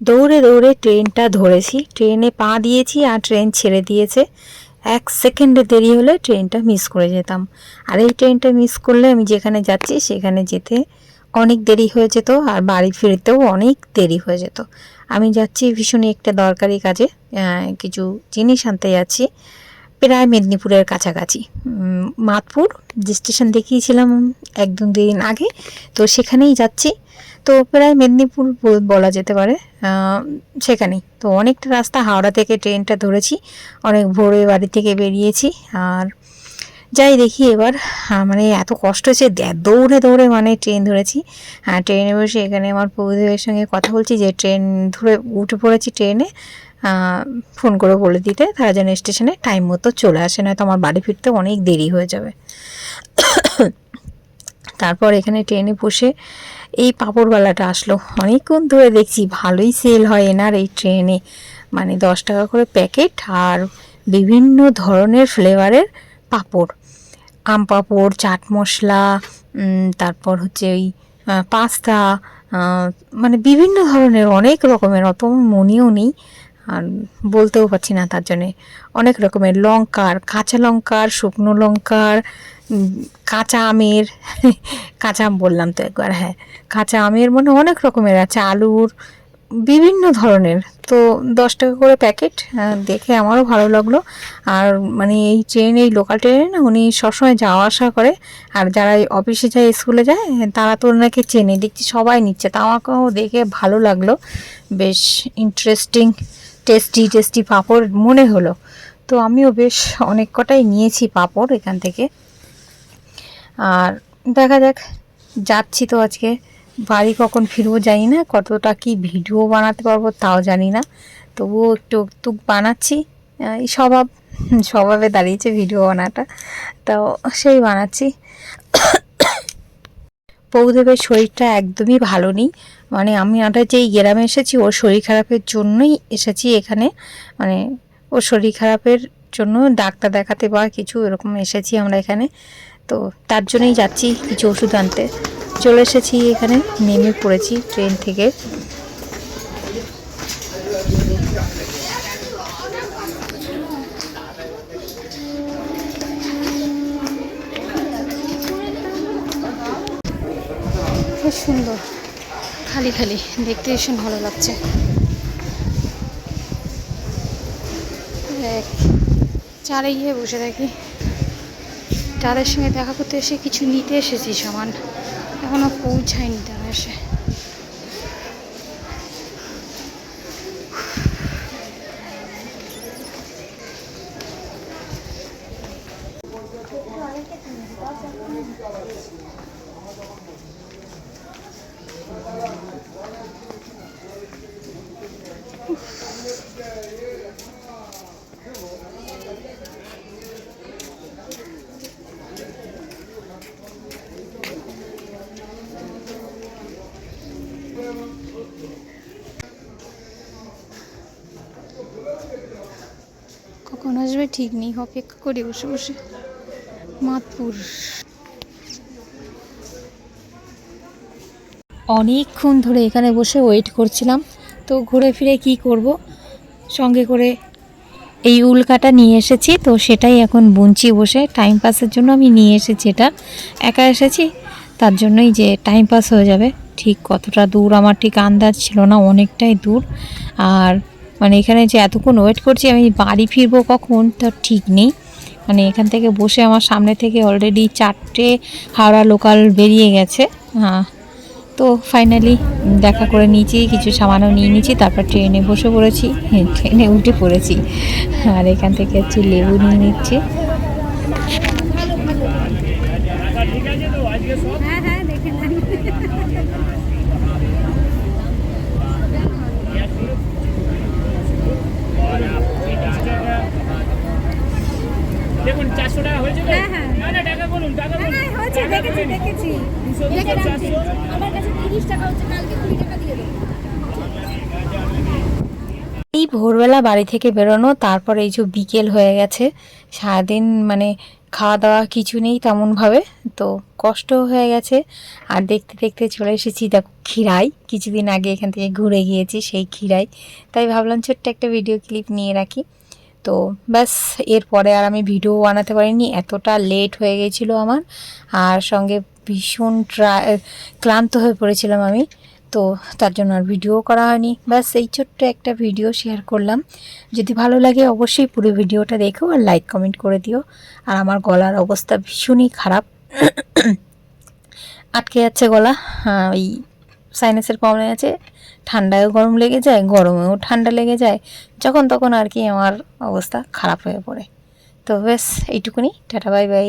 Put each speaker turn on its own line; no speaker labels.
দৌড়ে দৌড়ে ট্রেনটা ধরেছি। ট্রেনে পা দিয়েছি আর ট্রেন ছেড়ে দিয়েছে। এক সেকেন্ডে দেরি হলে ট্রেনটা মিস করে যেতাম। আর এই ট্রেনটা মিস করলে আমি যেখানে যাচ্ছি সেখানে যেতে অনেক দেরি হয়ে যেত আর বাড়ি ফিরতেও অনেক দেরি হয়ে যেত। আমি যাচ্ছি ভীষণই একটা দরকারি কাজে কিছু জিনিস আনতে যাচ্ছি। প্রায় মেদিনীপুরের কাছাকাছি। মাতপুর যে স্টেশন দেখিয়েছিলাম এক দু দিন আগে, তো সেখানেই যাচ্ছি। তো প্রায় মেদিনীপুর বলা যেতে পারে সেখানেই। তো অনেকটা রাস্তা, হাওড়া থেকে ট্রেনটা ধরেছি, অনেক ভোরে বাড়ি থেকে বেরিয়েছি। আর যাই দেখি এবার মানে এত কষ্ট হচ্ছে দৌড়ে দৌড়ে মানে ট্রেন ধরেছি। হ্যাঁ ট্রেনে বসে এখানে আমার প্রভুদেবের সঙ্গে কথা বলছি যে ট্রেন ধরে উঠে পড়েছি ট্রেনে। ফোন করে বলে দিতে, তারা যেন স্টেশনে টাইম মতো চলে আসে, নয়তো আমার বাড়ি ফিরতে অনেক দেরি হয়ে যাবে। তারপর এখানে ট্রেনে বসে এই পাঁপড়ওয়ালাটা আসলো। অনেকক্ষণ ধরে দেখছি ভালোই সেল হয় এনার এই ট্রেনে। মানে দশ টাকা করে প্যাকেট আর বিভিন্ন ধরনের ফ্লেভারের পাঁপড়। আম পাঁপড়, চাট মশলা তারপর হচ্ছে ওই পাস্তা মানে বিভিন্ন ধরনের, অনেক রকমের, অত মনেও নেই। আর বলতেও পারছি না তার জন্যে। অনেক রকমের লঙ্কার, কাঁচা লঙ্কার, শুকনো লঙ্কার কাঁচা আমের, কাঁচা আম বললাম তো একবার হ্যাঁ। কাঁচা আমের মানে অনেক রকমের আছে, আলুর, বিভিন্ন ধরনের। তো দশ টাকা করে প্যাকেট দেখে আমারও ভালো লাগল। আর মানে এই ট্রেন, এই লোকাল ট্রেনে না উনি সবসময় যাওয়া আসা করে। আর যারা অফিসে যায়, স্কুলে যায়, তারা তো ওনাকে চেনে, দেখছি সবাই নিচ্ছে। তা আমাকেও দেখে ভালো লাগল। বেশ ইন্টারেস্টিং টেস্টি টেস্টি পাঁপড় মনে হলো। তো আমিও বেশ অনেক কটাই নিয়েছি পাঁপড় এখান থেকে। আর দেখা যাক, যাচ্ছি তো আজকে। বাড়ি কখন ফিরবো জানি না, কতটা কি ভিডিও বানাতে পারব তাও জানি না। তবুও একটু একটু বানাচ্ছি। এই স্বভাব, স্বভাবে দাঁড়িয়েছে ভিডিও বানাটা। তো সেই বানাচ্ছি। বৌদেবের শরীরটা একদমই ভালো নেই। মানে আমি আমরা যেই গ্রামে এসেছি, ওর শরীর খারাপের জন্যই এসেছি এখানে। মানে ওর শরীর খারাপের জন্য ডাক্তার দেখাতে বা কিছু এরকম এসেছি আমরা এখানে। তো তার জন্যই যাচ্ছি কিছু ওষুধ আনতে। চলে এসেছি এখানে, নেমে পড়েছি ট্রেন থেকে।
সুন্দর। খালি খালি। দেখতে ভীষণ ভালো লাগছে। চারে গিয়ে বসে থাকি। তাদের সঙ্গে দেখা করতে এসে কিছু নিতে এসেছি সামান। এখনও পৌঁছায়নি তারা এসে। কখন আসবে ঠিক নেই, অপেক্ষা করি বসে বসে। মাতপুর।
অনেকক্ষণ ধরে এখানে বসে ওয়েট করছিলাম, তো ঘুরে ফিরে কি করব? সঙ্গে করে এই উল্কাটা নিয়ে এসেছি, তো সেটাই এখন বুনছি বসে। টাইম পাসের জন্য আমি নিয়ে এসেছি এটা। একা এসেছি, তার জন্যই যে টাইম পাস হয়ে যাবে। ঠিক কতটা দূর, আমার ঠিক আন্দাজ ছিল না, অনেকটাই দূর। আর মানে এখানে যে এতক্ষণ ওয়েট করছি আমি বাড়ি ফিরবো কখন? তার ঠিক নেই। মানে এখান থেকে বসে আমার সামনে থেকে অলরেডি চারটে হাওড়া লোকাল বেরিয়ে গেছে। হ্যাঁ তো ফাইনালি দেখা করে নিয়েছি কিছু সামানও নিয়ে নিয়েছি তারপর ট্রেনে বসে পড়েছি। হ্যাঁ, ট্রেনে উঠে পড়েছি। আর এখান থেকে হচ্ছে লেবু নিয়ে নিচ্ছি।
হ্যাঁ হ্যাঁ দেখে
দেখুন চারশো টাকা হয়েছে তো?
হ্যাঁ, হ্যাঁ।
না না টাকা বলুন টাকা বলুন।
হয়েছে দেখেছি দেখেছি। আমার কাছে তিরিশ টাকা হচ্ছে কালকে কুড়ি টাকা দিয়ে দেবো।
এই ভোরবেলা বাড়ি থেকে বেরোনো তারপর এই যে বিকেল হয়ে গেছে সারাদিন মানে খাওয়া দাওয়া কিছু নেই তেমনভাবে তো কষ্ট হয়ে গেছে। আর দেখতে দেখতে চলে এসেছি দেখো ক্ষীরাই। কিছুদিন আগে এখান থেকে ঘুরে গিয়েছি সেই ক্ষীরাই। তাই ভাবলাম ছোট্ট একটা ভিডিও ক্লিপ নিয়ে রাখি। তো ব্যাস এরপরে আর আমি ভিডিও বানাতে পারিনি এতটা লেট হয়ে গেছিল আমার আর সঙ্গে ভীষণ ক্লান্ত হয়ে পড়েছিলাম আমি তো তার জন্য আর ভিডিও করা হয়নি। ব্যাস এই ছোট্ট একটা ভিডিও শেয়ার করলাম। যদি ভালো লাগে অবশ্যই পুরো ভিডিওটা দেখো আর লাইক কমেন্ট করে দিও। আর আমার গলার অবস্থা ভীষণই খারাপ। আটকে যাচ্ছে গলা হ্যাঁ, ওই সাইনাসের প্রবলেম আছে, ঠান্ডায়ও গরম লেগে যায়, গরমেও ঠান্ডা লেগে যায়, যখন তখন আর কি আমার অবস্থা খারাপ হয়ে পড়ে। তো ব্যাস, এইটুকুনি, টাটা বাই বাই